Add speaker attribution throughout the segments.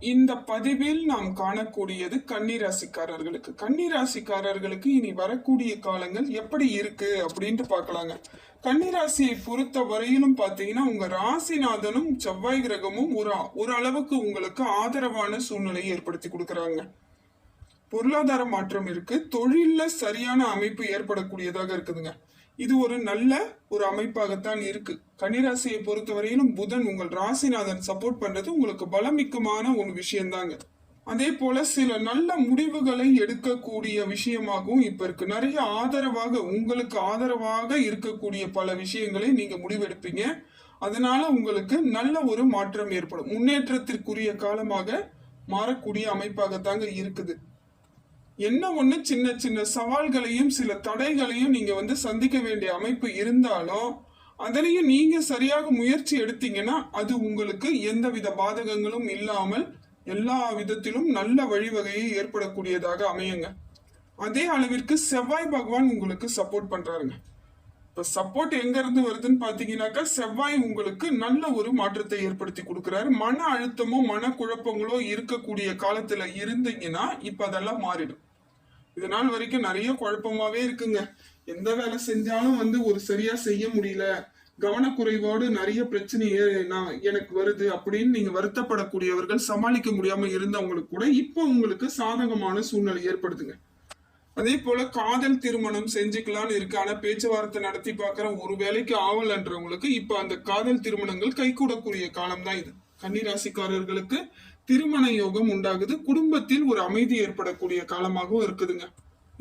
Speaker 1: இந்த பதிவில் நாம் காணக்கூடியது கன்னிராசிக்காரர்களுக்கு. கன்னிராசிக்காரர்களுக்கு இனி வரக்கூடிய காலங்கள் எப்படி இருக்கு அப்படின்ட்டு பார்க்கலாங்க. கன்னிராசியை பொறுத்த வரையிலும் பார்த்தீங்கன்னா உங்க ராசிநாதனும் செவ்வாய் கிரகமும் ஒரு ஒரு அளவுக்கு உங்களுக்கு ஆதரவான சூழ்நிலையை ஏற்படுத்தி கொடுக்குறாங்க. பொருளாதார மாற்றம் இருக்கு. தொழில்ல சரியான அமைப்பு ஏற்படக்கூடியதாக இருக்குதுங்க. இது ஒரு நல்ல ஒரு அமைப்பாகத்தான் இருக்கு. கன்னிராசியை பொறுத்தவரையிலும் புதன் உங்கள் ராசிநாதன் சப்போர்ட் பண்றது உங்களுக்கு பலமிக்கமான ஒரு விஷயம்தாங்க அதே போல சில நல்ல முடிவுகளை எடுக்கக்கூடிய விஷயமாகவும் இப்ப இருக்கு. நிறைய ஆதரவாக உங்களுக்கு ஆதரவாக இருக்கக்கூடிய பல விஷயங்களை நீங்க முடிவெடுப்பீங்க. அதனால உங்களுக்கு நல்ல ஒரு மாற்றம் ஏற்படும். முன்னேற்றத்திற்குரிய காலமாக மாறக்கூடிய அமைப்பாகத்தாங்க இருக்குது. என்ன ஒன்று சின்ன சின்ன சவால்களையும் சில தடைகளையும் நீங்கள் வந்து சந்திக்க வேண்டிய அமைப்பு இருந்தாலும் அதுலேயும் நீங்கள் சரியாக முயற்சி எடுத்தீங்கன்னா அது உங்களுக்கு எந்தவித பாதகங்களும் இல்லாமல் எல்லா விதத்திலும் நல்ல வழிவகையை ஏற்படக்கூடியதாக அமையுங்க. அதே அளவிற்கு செவ்வாய் பகவான் உங்களுக்கு சப்போர்ட் பண்ணுறாருங்க இப்போ சப்போர்ட் எங்கேருந்து வருதுன்னு பார்த்தீங்கன்னாக்கா செவ்வாய் உங்களுக்கு நல்ல ஒரு மாற்றத்தை ஏற்படுத்தி கொடுக்குறாரு. மன அழுத்தமோ மன குழப்பங்களோ இருக்கக்கூடிய காலத்தில் இருந்தீங்கன்னா இப்போ அதெல்லாம் மாறிடும். இது நாள் வரைக்கும் நிறைய குழப்பமாவே இருக்குங்க. எந்த வேலை செஞ்சாலும் வந்து ஒரு சரியா செய்ய முடியல. கவனக்குறைவோடு நிறைய பிரச்சனையே நான் எனக்கு வருது அப்படின்னு நீங்க வருத்தப்படக்கூடியவர்கள் சமாளிக்க முடியாம இருந்தவங்களுக்கு கூட இப்போ உங்களுக்கு சாதகமான சூழ்நிலை ஏற்படுதுங்க. அதே போல காதல் திருமணம் செஞ்சுக்கலான்னு இருக்கு ஆனா பேச்சுவார்த்தை நடத்தி பார்க்குற ஒரு வேலைக்கு ஆவலன்றவங்களுக்கு இப்ப அந்த காதல் திருமணங்கள் கைகூடக்கூடிய காலம் தான் இது. கன்னிராசிக்காரர்களுக்கு திருமண யோகம் உண்டாகுது. குடும்பத்தில் ஒரு அமைதி ஏற்படக்கூடிய காலமாகவும் இருக்குதுங்க.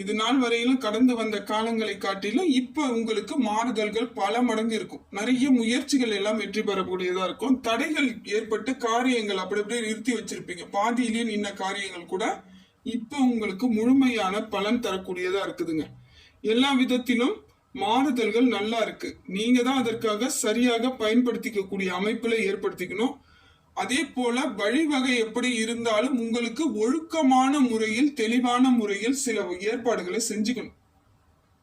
Speaker 1: இது நாள் வரையிலும் கடந்து வந்த காலங்களை காட்டிலும் இப்ப உங்களுக்கு மாறுதல்கள் பல மடங்கு இருக்கும். நிறைய முயற்சிகள் எல்லாம் வெற்றி பெறக்கூடியதா இருக்கும். தடைகள் ஏற்பட்டு காரியங்கள் அப்படி அப்படியே நிறுத்தி வச்சிருப்பீங்க. பாதியிலேயே நின்ன காரியங்கள் கூட இப்ப உங்களுக்கு முழுமையான பலன் தரக்கூடியதா இருக்குதுங்க. எல்லா விதத்திலும் மாறுதல்கள் நல்லா இருக்கு. நீங்க தான் அதற்காக சரியாக பயன்படுத்திக்க கூடிய அமைப்புல ஏற்படுத்திக்கணும். அதே போல வழிவகை எப்படி இருந்தாலும் உங்களுக்கு ஒழுக்கமான முறையில் தெளிவான முறையில் சில ஏற்பாடுகளை செஞ்சுக்கணும்.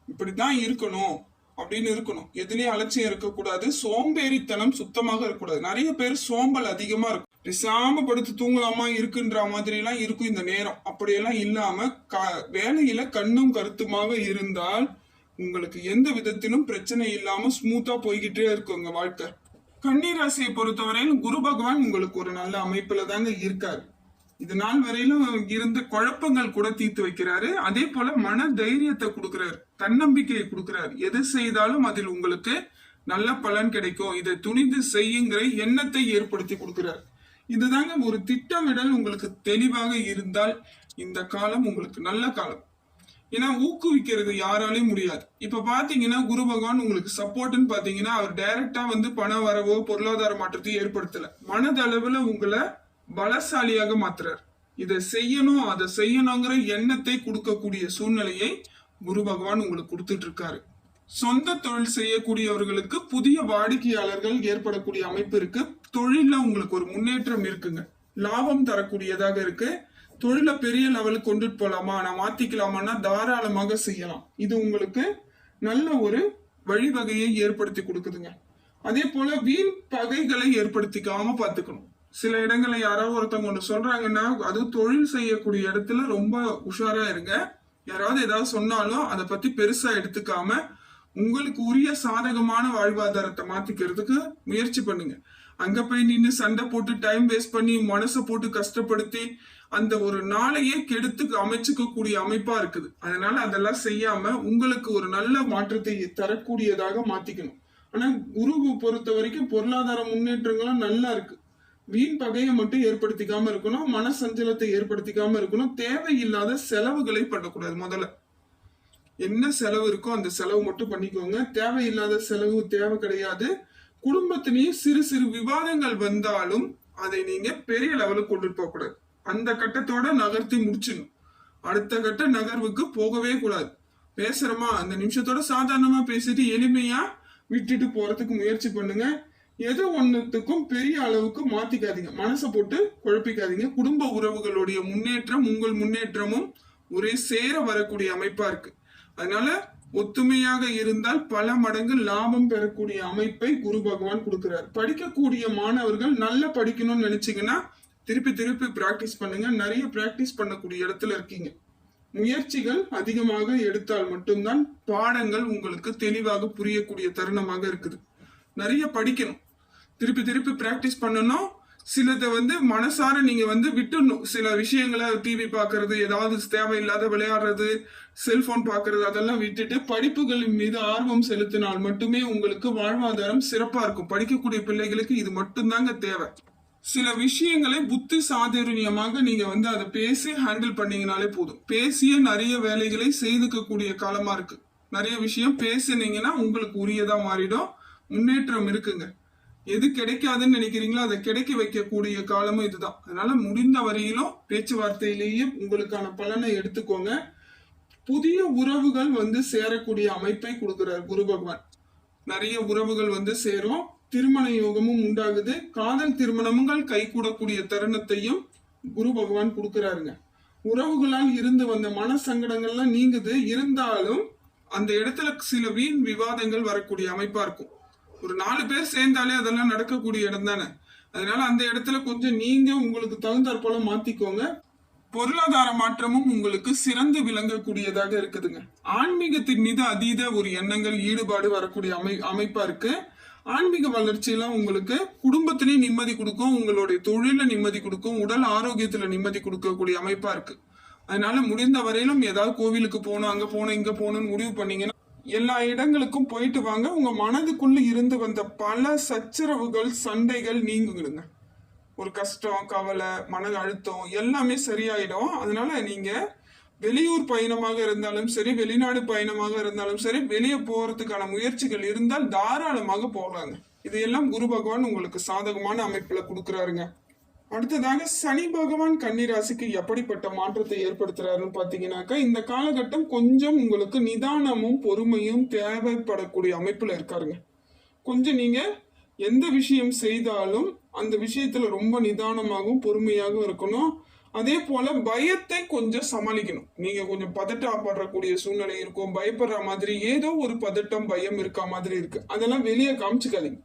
Speaker 1: இப்படிதான் இருக்கணும் அப்படின்னு இருக்கணும். எதுலயும் அலட்சியம் இருக்கக்கூடாது. சோம்பேறித்தனம் சுத்தமாக இருக்கக்கூடாது. நிறைய பேர் சோம்பல் அதிகமா இருக்கும். பேசாம படுத்து தூங்கலாமா இருக்குன்ற மாதிரி எல்லாம் இருக்கும் இந்த நேரம். அப்படியெல்லாம் இல்லாம க- வேலையில கண்ணும் கருத்துமாக இருந்தால் உங்களுக்கு எந்த விதத்திலும் பிரச்சனை இல்லாம ஸ்மூத்தா போய்கிட்டே இருக்கும் உங்க வாழ்க்கை. கன்னிராசியை பொறுத்தவரையிலும் குரு பகவான் உங்களுக்கு ஒரு நல்ல அமைப்புல தாங்க இருக்காரு. இது நாள் வரையிலும் இருந்த குழப்பங்கள் கூட தீர்த்து வைக்கிறாரு. அதே போல மன தைரியத்தை கொடுக்கிறாரு. தன்னம்பிக்கையை கொடுக்கிறாரு. எது செய்தாலும் அதில் உங்களுக்கு நல்ல பலன் கிடைக்கும். இதை துணிந்து செய்யுங்கிற எண்ணத்தை ஏற்படுத்தி கொடுக்கிறார். இதுதாங்க ஒரு திட்டமிடல். உங்களுக்கு தெளிவாக இருந்தால் இந்த காலம் உங்களுக்கு நல்ல காலம். ஏன்னா ஊக்குவிக்கிறது யாராலையும் முடியாது. இப்ப பாத்தீங்கன்னா குரு பகவான் உங்களுக்கு சப்போர்ட்னு பாத்தீங்கன்னா அவர் டைரக்டா வந்து பண வரவோ பொருளாதார மாற்றத்தையும் ஏற்படுத்தல. மனதளவுல உங்களை பலசாலியாக மாத்துறாரு. இதை செய்யணும் அதை செய்யணுங்கிற எண்ணத்தை கொடுக்கக்கூடிய சூழ்நிலையை குரு பகவான் உங்களுக்கு கொடுத்துட்டு இருக்காரு சொந்த தொழில் செய்யக்கூடியவர்களுக்கு புதிய வாடிக்கையாளர்கள் ஏற்படக்கூடிய அமைப்பு இருக்கு. தொழில உங்களுக்கு ஒரு முன்னேற்றம் இருக்குங்க. லாபம் தரக்கூடியதாக இருக்கு. தொழிலை பெரிய லெவலுக்கு கொண்டுட்டு போகலாமா நான் மாற்றிக்கலாமான்னா தாராளமாக செய்யலாம். இது உங்களுக்கு நல்ல ஒரு வழிவகையை ஏற்படுத்தி கொடுக்குதுங்க. அதே போல வீண் பகைகளை ஏற்படுத்திக்காம பார்த்துக்கணும். சில இடங்கள்ல யாராவது ஒருத்தவங்க ஒன்று சொல்றாங்கன்னா அதுவும் தொழில் செய்யக்கூடிய இடத்துல ரொம்ப உஷாரா இருங்க. யாராவது ஏதாவது சொன்னாலும் அதை பத்தி பெருசா எடுத்துக்காம உங்களுக்கு உரிய சாதகமான வாழ்வாதாரத்தை மாத்திக்கிறதுக்கு முயற்சி பண்ணுங்க. அங்க போய் நின்று சண்டை போட்டு டைம் வேஸ்ட் பண்ணி மனசை போட்டு கஷ்டப்படுத்தி அந்த ஒரு நாளையே கெடுத்து அமைச்சுக்க கூடிய அமைப்பா இருக்குது. அதனால அதெல்லாம் செய்யாம உங்களுக்கு ஒரு நல்ல மாற்றத்தை தரக்கூடியதாக மாத்திக்கணும். ஆனா குருவை பொறுத்த வரைக்கும் பொருளாதார முன்னேற்றங்களும் நல்லா இருக்கு. வீண் பகையை மட்டும் ஏற்படுத்திக்காம இருக்கணும் மன சஞ்சலத்தை ஏற்படுத்திக்காம இருக்கணும் தேவையில்லாத செலவுகளை பண்ணக்கூடாது முதல்ல. என்ன செலவு இருக்கோ அந்த செலவு மட்டும் பண்ணிக்கோங்க. தேவையில்லாத செலவு தேவை கிடையாது. குடும்பத்திலையும் சிறு சிறு விவாதங்கள் வந்தாலும் அதை நீங்க பெரிய லெவலுக்கு கொண்டுட்டு போக கூடாது. அந்த கட்டத்தோட நகர்த்தி முடிச்சிடணும். அடுத்த கட்ட நகர்வுக்கு போகவே கூடாது. பேசுறோமா அந்த நிமிஷத்தோட சாதாரணமா பேசிட்டு எளிமையா விட்டுட்டு போறதுக்கு முயற்சி பண்ணுங்க. எது ஒண்ணுத்துக்கும் பெரிய அளவுக்கு மாத்திக்காதீங்க. மனசை போட்டு குழப்பிக்காதீங்க. குடும்ப உறவுகளுடைய முன்னேற்றம் உங்கள் முன்னேற்றமும் ஒரே சேர வரக்கூடிய அமைப்பா இருக்கு. அதனால ஒத்துமையாக இருந்தால் பல மடங்கு லாபம் பெறக்கூடிய அமைப்பை குரு பகவான் கொடுக்கிறார். படிக்கக்கூடிய மாணவர்கள் நல்லா படிக்கணும்னு நினைச்சீங்கன்னா திருப்பி திருப்பி பிராக்டிஸ் பண்ணுங்க. நிறைய பிராக்டிஸ் பண்ணக்கூடிய இடத்துல இருக்கீங்க. முயற்சிகள் அதிகமாக எடுத்தால் மட்டும்தான் பாடங்கள் உங்களுக்கு தெளிவாக புரியக்கூடிய தருணமாக இருக்குது. நிறைய படிக்கணும். திருப்பி திருப்பி பிராக்டிஸ் பண்ணணும். சிலதை வந்து மனசார நீங்க வந்து விட்டுடணும் சில விஷயங்களை டிவி பார்க்கறது ஏதாவது தேவையில்லாத விளையாடுறது செல்போன் பார்க்கறது அதெல்லாம் விட்டுட்டு படிப்புகளின் மீது ஆர்வம் செலுத்தினால் மட்டுமே உங்களுக்கு வாழ்வாதாரம் சிறப்பா இருக்கும். படிக்கக்கூடிய பிள்ளைகளுக்கு இது மட்டும்தாங்க தேவை. சில விஷயங்களை புத்தி சாதுரியமாக நீங்க வந்து அதை பேசி ஹேண்டில் பண்ணீங்கனாலே போதும். பேசிய நிறைய வேலைகளை செய்துக்கக்கூடிய காலமா இருக்கு. நிறைய விஷயம் பேசினீங்கன்னா உங்களுக்கு உரியதா மாறிடும். முன்னேற்றம் இருக்குங்க. எது கிடைக்காதுன்னு நினைக்கிறீங்களோ அதை கிடைக்க வைக்கக்கூடிய காலமும் இதுதான். அதனால முடிந்த வரையிலும் பேச்சுவார்த்தையிலேயே உங்களுக்கான பலனை எடுத்துக்கோங்க. புதிய உறவுகள் வந்து சேரக்கூடிய அமைப்பை கொடுக்கிறார் குரு பகவான். நிறைய உறவுகள் வந்து சேரும். திருமண யோகமும் உண்டாகுது. காதல் திருமணங்கள் கைகூடக்கூடிய தருணத்தையும் குரு பகவான் கொடுக்கிறாருங்க. உறவுகளால் இருந்து வந்த மன சங்கடங்கள்லாம் நீங்குது. இருந்தாலும் அந்த இடத்துல சில வீண் விவாதங்கள் வரக்கூடிய அமைப்பா இருக்கும். ஒரு நாலு பேர் சேர்ந்தாலே அதெல்லாம் நடக்கக்கூடிய இடம் தானே? அதனால அந்த இடத்துல கொஞ்சம் நீங்க உங்களுக்கு தகுந்தாற் போல மாத்திக்கோங்க. பொருளாதார மாற்றமும் உங்களுக்கு சிறந்து விளங்கக்கூடியதாக இருக்குதுங்க. ஆன்மீகத்தின் மீது அதீத ஒரு எண்ணங்கள் ஈடுபாடு வரக்கூடிய அமை அமைப்பா இருக்கு. ஆன்மீக வளர்ச்சியெல்லாம் உங்களுக்கு குடும்பத்திலையும் நிம்மதி கொடுக்கும் உங்களுடைய தொழில நிம்மதி கொடுக்கும் உடல் ஆரோக்கியத்துல நிம்மதி கொடுக்கக்கூடிய அமைப்பா இருக்கு. அதனால முடிந்த வரையிலும் ஏதாவது கோவிலுக்கு போகணும் அங்க போகணும் இங்க போகணும்னு முடிவு பண்ணீங்கன்னா எல்லா இடங்களுக்கும் போயிட்டு வாங்க. உங்க மனதுக்குள்ள இருந்து வந்த பல சச்சரவுகள் சண்டைகள் நீங்குங்க ஒரு கஷ்டம் கவலை மன அழுத்தம் எல்லாமே சரியாயிடும். அதனால நீங்க வெளியூர் பயணமாக இருந்தாலும் சரி வெளிநாடு பயணமாக இருந்தாலும் சரி வெளியே போறதுக்கான முயற்சிகள் இருந்தால் தாராளமாக போகலாங்க. இதையெல்லாம் குரு பகவான் உங்களுக்கு சாதகமான அமைப்புல கொடுக்குறாருங்க. அடுத்ததாக சனி பகவான் கன்னிராசிக்கு எப்படிப்பட்ட மாற்றத்தை ஏற்படுத்துறாருன்னு பார்த்தீங்கன்னாக்கா இந்த காலகட்டம் கொஞ்சம் உங்களுக்கு நிதானமும் பொறுமையும் தேவைப்படக்கூடிய அமைப்பில் இருக்காருங்க. கொஞ்சம் நீங்கள் எந்த விஷயம் செய்தாலும் அந்த விஷயத்தில் ரொம்ப நிதானமாகவும் பொறுமையாகவும் இருக்கணும். அதே போல் பயத்தை கொஞ்சம் சமாளிக்கணும். நீங்கள் கொஞ்சம் பதட்டப்படுறக்கூடிய சூழ்நிலை இருக்கும். பயப்படுற மாதிரி ஏதோ ஒரு பதட்டம் பயம் இருக்க மாதிரி இருக்குது அதெல்லாம் வெளியே காமிச்சிக்காதீங்க.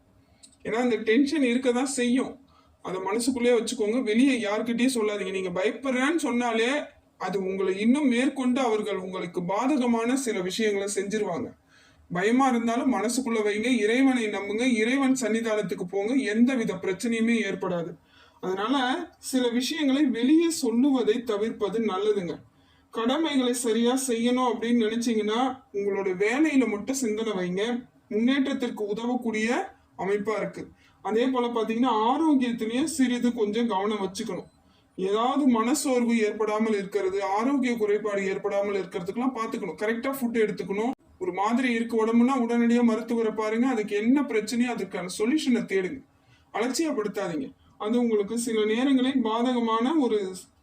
Speaker 1: ஏன்னா அந்த டென்ஷன் இருக்க தான் செய்யும். அதை மனசுக்குள்ளேயே வச்சுக்கோங்க. வெளியே யார்கிட்டயும் சொல்லாதீங்க. நீங்க பயப்படுறேன்னு சொன்னாலே அது உங்களை இன்னும் மேற்கொண்டு அவர்கள் உங்களுக்கு பாதகமான சில விஷயங்களை செஞ்சிருவாங்க. பயமா இருந்தாலும் மனசுக்குள்ள வைங்க. இறைவனை நம்புங்க. இறைவன் சன்னிதானத்துக்கு போங்க. எந்த வித பிரச்சனையுமே ஏற்படாது. அதனால சில விஷயங்களை வெளியே சொல்லுவதை தவிர்ப்பது நல்லதுங்க. கடமைகளை சரியா செய்யணும் அப்படின்னு நினைச்சீங்கன்னா உங்களோட வேலையில மட்டும் சிந்தனை வைங்க. முன்னேற்றத்திற்கு உதவக்கூடிய அமைப்பா இருக்கு. அதே போல பார்த்தீங்கன்னா ஆரோக்கியத்திலையும் சிறிது கொஞ்சம் கவனம் வச்சுக்கணும். ஏதாவது மனசோர்வு ஏற்படாமல் இருக்கிறது ஆரோக்கிய குறைபாடு ஏற்படாமல் இருக்கிறதுக்கெல்லாம் பார்த்துக்கணும் கரெக்டாக ஃபுட் எடுத்துக்கணும். ஒரு மாதிரி இருக்கு உடம்புனா உடனடியாக மருத்துவரை பாருங்க. அதுக்கு என்ன பிரச்சனையோ அதுக்கான சொல்யூஷனை தேடுங்க. அலட்சியப்படுத்தாதீங்க. அது உங்களுக்கு சில நேரங்களில் பாதகமான ஒரு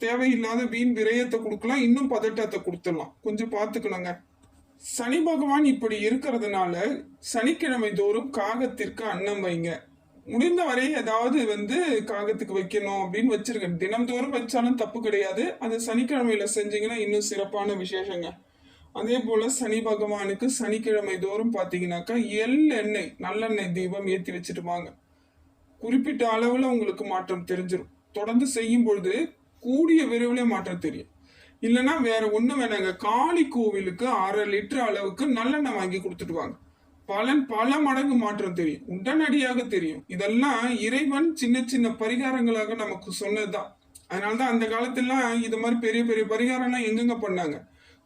Speaker 1: தேவையில்லாத வீண் விரயத்தை கொடுக்கலாம். இன்னும் பதட்டத்தை கொடுத்துடலாம். கொஞ்சம் பார்த்துக்கணுங்க சனி பகவான் இப்படி இருக்கிறதுனால சனிக்கிழமை தோறும் காகத்திற்கு அன்னம் வைங்க. முடிந்த வரை ஏதாவது வந்து காகத்துக்கு வைக்கணும் அப்படின்னு வச்சிருக்கேன். தினம்தோறும் வச்சாலும் தப்பு கிடையாது. அது சனிக்கிழமையில செஞ்சீங்கன்னா இன்னும் சிறப்பான விசேஷங்க. அதே போல சனி பகவானுக்கு சனிக்கிழமை தோறும் பார்த்தீங்கன்னாக்கா எள் எண்ணெய் நல்லெண்ணெய் தீபம் ஏற்றி வச்சுட்டு வாங்க குறிப்பிட்ட அளவுல உங்களுக்கு மாற்றம் தெரிஞ்சிடும் தொடர்ந்து செய்யும் பொழுது கூடிய விரைவில் மாற்றம் தெரியும். இல்லைன்னா வேற ஒன்றும் வேணாங்க. காளி கோவிலுக்கு அரை லிட்டர் அளவுக்கு நல்லெண்ணெய் வாங்கி கொடுத்துட்டு வாங்க பலன் பல மடங்கு மாற்றம் தெரியும். உடனடியாக தெரியும். இதெல்லாம் இறைவன் சின்ன சின்ன பரிகாரங்களாக நமக்கு சொன்னதுதான். அதனாலதான் அந்த காலத்துலாம் இது மாதிரி பெரிய பெரிய பரிகாரம்லாம் எங்கெங்க பண்ணாங்க?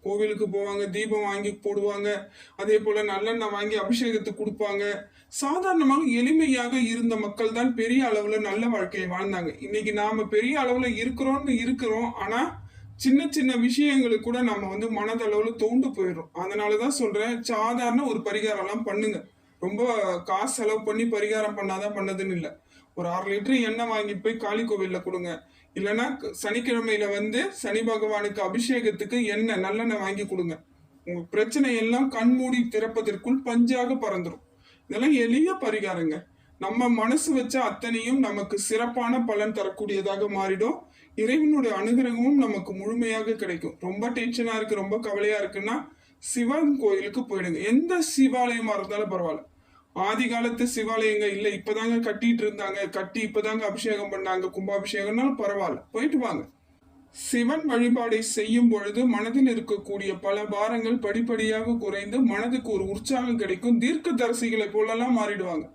Speaker 1: கோவிலுக்கு போவாங்க தீபம் வாங்கி போடுவாங்க. அதே போல நல்லெண்ணெய் வாங்கி அபிஷேகத்துக்கு கொடுப்பாங்க. சாதாரணமாக எளிமையாக இருந்த மக்கள் தான் பெரிய அளவுல நல்ல வாழ்க்கையை வாழ்ந்தாங்க. இன்னைக்கு நாம பெரிய அளவுல இருக்கிறோம்னு இருக்கிறோம். ஆனா சின்ன சின்ன விஷயங்களுக்கு கூட நம்ம வந்து மனதளவுல தோண்டு போயிடும் அதனாலதான் சொல்றேன் சாதாரண ஒரு பரிகாரம்லாம் பண்ணுங்க. ரொம்ப காசு செலவு பண்ணி பரிகாரம் பண்ணாதான் பண்ணதுன்னு இல்லை. ஒரு அரை லிட்டர் எண்ணெய் வாங்கிட்டு போய் காளி கோவில்ல கொடுங்க. இல்லைன்னா சனிக்கிழமையில வந்து சனி பகவானுக்கு அபிஷேகத்துக்கு எண்ணெய் நல்லெண்ணெய் வாங்கி கொடுங்க. உங்க பிரச்சனை எல்லாம் கண்மூடி திறப்பதற்குள் பஞ்சாக பறந்துடும் இதெல்லாம் எளிய பரிகாரங்க. நம்ம மனசு வச்ச அத்தனையும் நமக்கு சிறப்பான பலன் தரக்கூடியதாக மாறிடும். இறைவனுடைய அனுகிரகமும் நமக்கு முழுமையாக கிடைக்கும். ரொம்ப டென்ஷனாக இருக்குது ரொம்ப கவலையாக இருக்குன்னா சிவன் கோயிலுக்கு போயிடுங்க. எந்த சிவாலயமாக இருந்தாலும் பரவாயில்ல. ஆதி காலத்து சிவாலயங்க இல்லை இப்போதாங்க கட்டிட்டு இருந்தாங்க கட்டி இப்போதாங்க அபிஷேகம் பண்ணாங்க கும்பாபிஷேகம்னாலும் பரவாயில்ல. போயிட்டு வாங்க. சிவன் வழிபாடை செய்யும் பொழுது மனதில் இருக்கக்கூடிய பல பாரங்கள் படிப்படியாக குறைந்து மனதுக்கு ஒரு உற்சாகம் கிடைக்கும். தீர்க்க தரிசிகளை போலெல்லாம் மாறிடுவாங்க.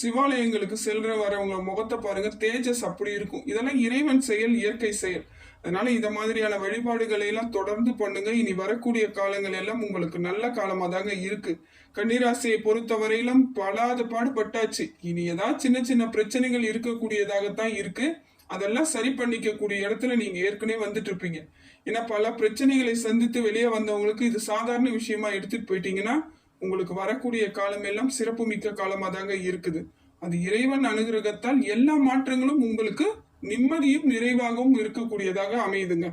Speaker 1: சிவாலயங்களுக்கு செல்ற வரவங்க முகத்தை பாருங்க தேஜஸ் அப்படி இருக்கும். இதெல்லாம் இறைவன் செயல் இயற்கை செயல். அதனால இந்த மாதிரியான வழிபாடுகளை எல்லாம் தொடர்ந்து பண்ணுங்க. இனி வரக்கூடிய காலங்கள் எல்லாம் உங்களுக்கு நல்ல காலமா தாங்க இருக்கு. கன்னிராசியை பொறுத்தவரையிலும் பலாத பாடுபட்டாச்சு இனி ஏதாவது சின்ன சின்ன பிரச்சனைகள் இருக்கக்கூடியதாகத்தான் இருக்கு. அதெல்லாம் சரி பண்ணிக்கக்கூடிய இடத்துல நீங்க ஏற்கனவே வந்துட்டு இருப்பீங்க. ஏன்னா பல பிரச்சனைகளை சந்தித்து வெளியே வந்தவங்களுக்கு இது சாதாரண விஷயமா எடுத்துட்டு போயிட்டீங்கன்னா உங்களுக்கு வரக்கூடிய காலம் எல்லாம் சிறப்புமிக்க காலமாக தாங்க இருக்குது. அது இறைவன் அனுகிரகத்தால் எல்லா மாற்றங்களும் உங்களுக்கு நிம்மதியும் நிறைவாகவும் இருக்கக்கூடியதாக அமையுதுங்க.